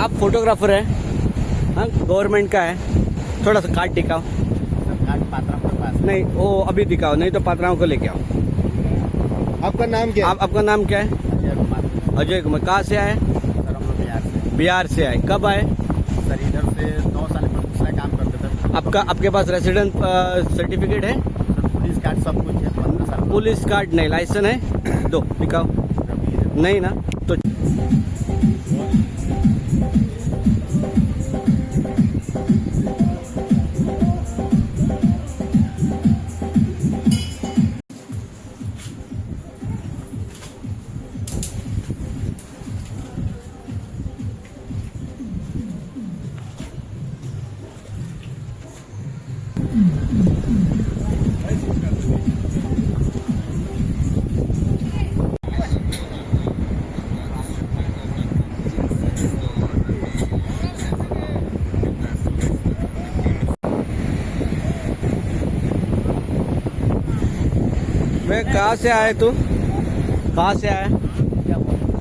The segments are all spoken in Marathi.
आप फोटोग्राफर है। हाँ गवर्नमेंट का है। थोड़ा सा कार्ड दिखाओ। कार्ड पात्राओं के पास। नहीं वो अभी दिखाओ नहीं तो पात्राओं को लेके आओ। आपका नाम क्या आप आपका नाम क्या है? अजय कुमार। अजय कुमार कहाँ से आए? बिहार से। बिहार से आए। कब आए? सर इधर से दो साल दूसरा काम करते थे। आपका आपके पास रेसिडेंट सर्टिफिकेट है? पुलिस कार्ड सब कुछ है पंद्रह साल। पुलिस कार्ड नहीं लाइसेंस है? दो दिखाओ। नहीं ना? कहाँ से आए तू? कहाँ से आए?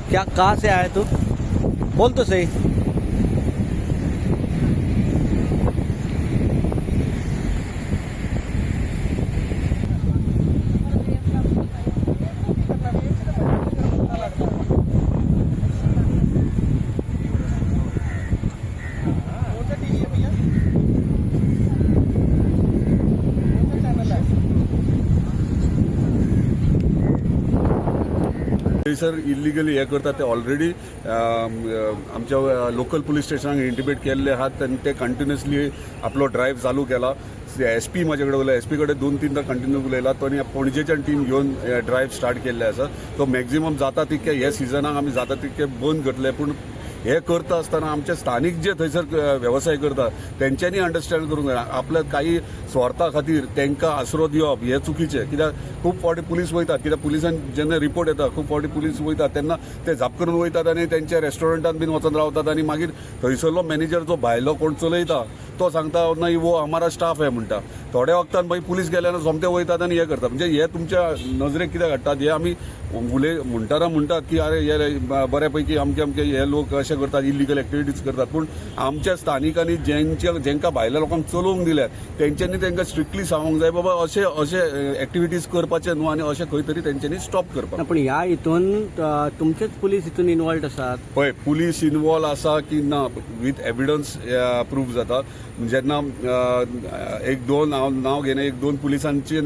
क्या कहाँ से आए तू? बोल तो सही। थंयसर इल्लिगली हे करतात. ते ऑलरेडी आमच्या लोकल पुलीस स्टेशनाक इंटिमेट केल्ले आहात. आनी ते कंटिन्युअसली आपलो ड्रायव्ह चालू केला. एस पी म्हाजे कडेन उलयला एस पी कडेन दोन तीनदा कंटिन्यू उलयला तो पणजेच्या पणजेच्यान टीम घेवन ड्रायव्ह स्टार्ट केल्ले आसा तो मॅक्झिमम जाता तितके हे सिजनाक आमी जाता तितके बंद करतले पूण हे करता आसतना आमचे स्थानिक जे थंयसर वेवसाय करतात तेंच्यांनी अंडरस्टँड करूंक जाय आपल्या काही स्वार्था खातीर तांकां आसरो दिवप हे चुकीचें. कित्याक? खूब फावटी पुलीस वयतात. कित्याक? पुलिसान जेन्ना रिपोर्ट येता खूब फावटी पुलीस वयतात. तेन्ना ते झाप करून वयतात आनी तेंच्या रेस्टॉरंटात बीन वचोन रावतात आनी मागीर थंयसरलो मॅनेजर जो भायलो कोण चलयता तो सांगता नाही वो हमारा स्टाफ आहे म्हणटा. थोड्या वक्तान मागीर पुलीस गेल्यान सोमते वयतात आनी हे करतात. म्हणजे हे तुमच्या नजरेक कितें हाडटात? हे आमी उलय म्हणटाना म्हणटात की अरे हे बऱ्यापैकी अमके अमके हे लोक अशे करतात इलिगल एक्टिविटीज करतात. पूण आमच्या स्थानिकांनी जेंच्या जेंका भायल्या लोकांक चलोवंक दिल्यात तेंच्यांनी तांकां स्ट्रिक्टली सांगूंक जाय बाबा अशे अशे एक्टिविटीज करपाचे न्हू आनी अशे खंय तरी तेंच्यांनी स्टॉप करपाक. पण ह्या हितून तुमचेच पुलीस हितून इन्वॉल्ड आसात पळय पुलीस इन्वॉल्व आसा की ना विथ एविडन्स प्रूफ जाता. जेन्ना एक दोन हांव नांव घेना एक दोन पुलिसांची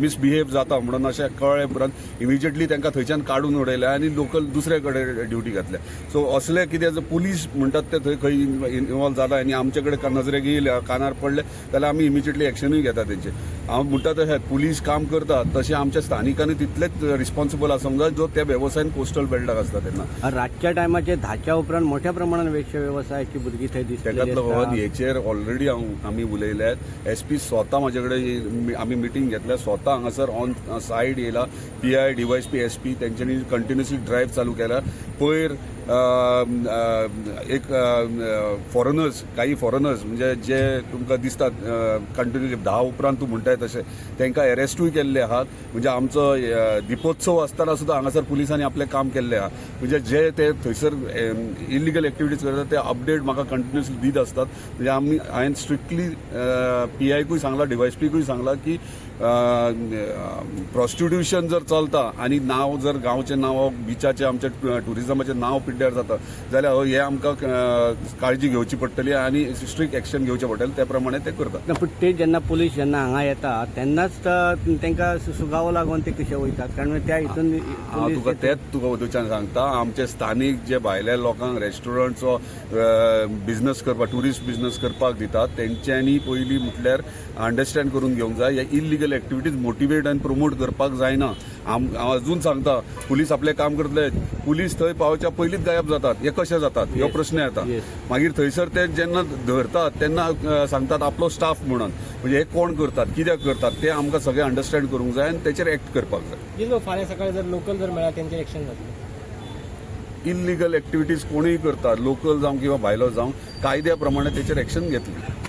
मिसबिहेव जाता म्हणून अशें कळ्ळे उपरांत इमिजिएटली तांकां थंयच्यान काडून उडयले आनी लोकल दुसरे कडेन ड्युटी घातल्या. सो असले कितें जर पुलीस म्हणटात ते थंय खंय इन्वॉल्व जाला आनी आमचे कडेन नजरेक येयले कानार पडले जाल्यार आमी इमिजिएटली एक्शनूय घेता तेंचे हांव म्हणटा तशें पुलीस काम करता तशें आमच्या स्थानिकांनी तितलेच रिस्पॉन्सिबल आसूंक जाय जो त्या वेवसायान कोस्टल बेल्टाक आसता तेन्ना रातच्या टायमाचे धाच्या उपरांत मोठ्या प्रमाणात वेश्य व्यवसायाची भुरगीं थंय तेकातलो हवद हेचेर ऑलरेडी आमी उलयल्यात एस पी स्वता म्हाजे कडेन आमी मिटींग घेतल्या. स्वता हांगासर ऑन सायड येयला. P I DYSP S P त्यांच्यानी continuously drive चालू केला. पयर एक फॉरेनर्स काही फॉरेनर्स म्हणजे जे तुमकां दिसतात कंटिन्यू धा उपरांत तूं म्हणटाय तशें तांकां अरेस्टूय केल्ले आहात. म्हणजे आमचो दिपोत्सव आसतना सुद्दां हांगासर पुलिसांनी आपलें काम केल्लें आहा म्हणजे जे ते थंयसर इलिगल एक्टिविटीज करतात ते अपडेट म्हाका कंटिन्युअसली दीत असतात. म्हणजे आमी हांवें स्ट्रिक्टली पी आयकूय सांगला डीवायएसपीकूय सांगला की प्रॉस्टिट्युशन जर चलता आनी नांव जर गांवचें नांव बिचाचें आमचें टुरिजमाचें नांव पिड्ड्यार जाता. जाल्यार हे आमकां काळजी घेवची पडटली आनी स्ट्रिक्ट एक्शन घेवचें पडटलें. त्या प्रमाणे ते करतात. पण ते जेन्ना पुलीस जेन्ना हांगा येता तेन्नाच त- तांकां सुगावो लागून ते कशे वयतात? कारण त्या हितून हांव तुका तेंच तुका वदूच्यान सांगता आमचे स्थानीक जे भायल्या लोकांक रेस्टॉरंट्सो बिझनस करपाक ट्युरिस्ट बिझनस करपाक दितात तेंच्यांनी पयलीं म्हटल्यार अंडरस्टँड करून घेवंक जाय. हे इलिगल एक्टिविटीज मोटिवेट आनी प्रमोट करपाक जायना. आम हांव अजून सांगता पुलीस आपलें काम करतले. पुलीस थंय पावच्या पयलींच गायब जातात हे कशे जातात हो प्रश्न येता. मागीर थंयसर ते जेन्ना धरतात तेन्ना सांगतात आपलो स्टाफ म्हणून. म्हणजे हे कोण करतात कित्याक करतात ते आमकां सगळें अंडरस्टँड करूंक जाय आनी तेचेर एक्ट करपाक जाय. फाल्यां सकाळी जर लोकल जर मेळ्ळा तेंचेर एक्शन जातलें. इलिगल एक्टिविटीज कोणीय करता लोकल जावं किंवा भायलो जावं कायद्या प्रमाणे तेचेर एक्शन घेतली.